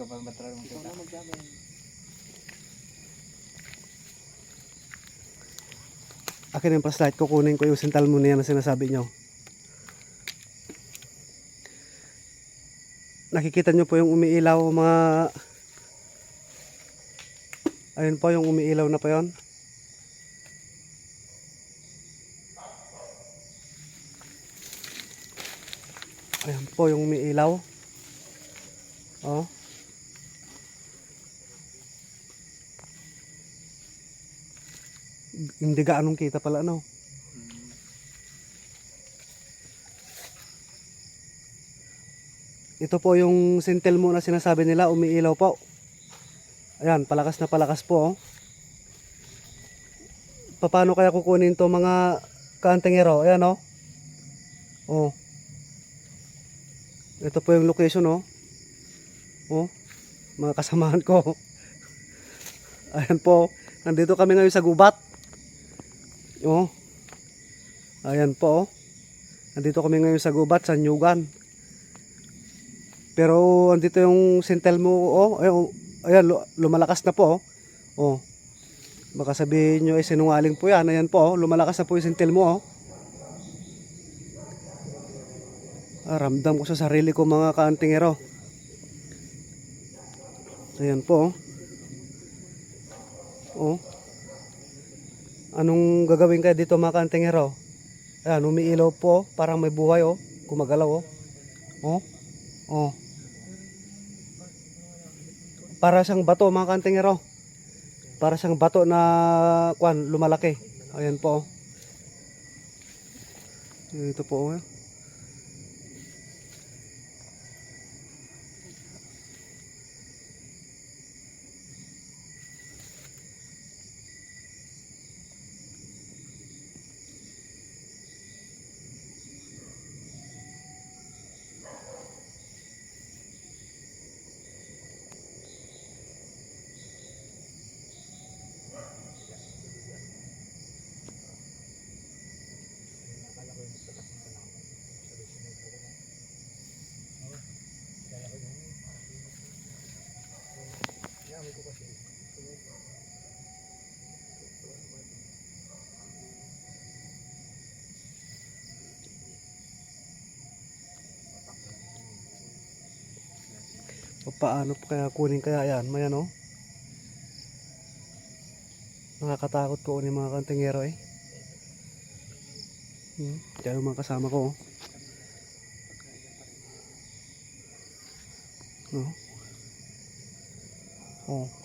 Ikaw pa ba talaga Ikaw na magjamin. Akin yung flashlight, kukunin ko yung sintal mo niya na sinasabi nyo. Nakikita nyo po yung umiilaw mga... Ayun po yung umiilaw na po yun. Ayan po yung umiilaw. Oh. Hindi gaanong kita pala no. Ito po yung sintel mo na sinasabi nila, umiilaw po. Ayan, palakas na palakas po. Oh. Paano kaya kukunin to mga kantingero? Ayan oh. Oh. Ito po yung location oh. Oh. Mga kasamahan ko. Ayan po. Nandito kami ngayon sa gubat. Oh. Ayan po oh. Nandito kami ngayon sa gubat sa Nyugan. Pero andito yung sintel mo, oh, ay, oh, ayan, lu- lumalakas na po, oh. oh. Baka sabihin nyo, eh, sinungaling po yan. Ayan po, oh, lumalakas na po yung sintel mo, oh. Ah, ramdam ko sa sarili ko mga kaantingero. Ayan po, oh. oh. Anong gagawin kayo dito mga kaantingero? Ayan, umiilaw po, parang may buhay, oh. Gumagalaw, oh. Oh. Oh. Para siyang bato mga kantingero. Para siyang bato na kwan lumalaki. Ayan po. oh. Ito po. Oh. O, paano po kaya kunin kaya yan? Mayan oh. Nakakatakot po ni mga kantingero eh. Hmm. Kaya yung mga kasama ko oh. Oh. Oh.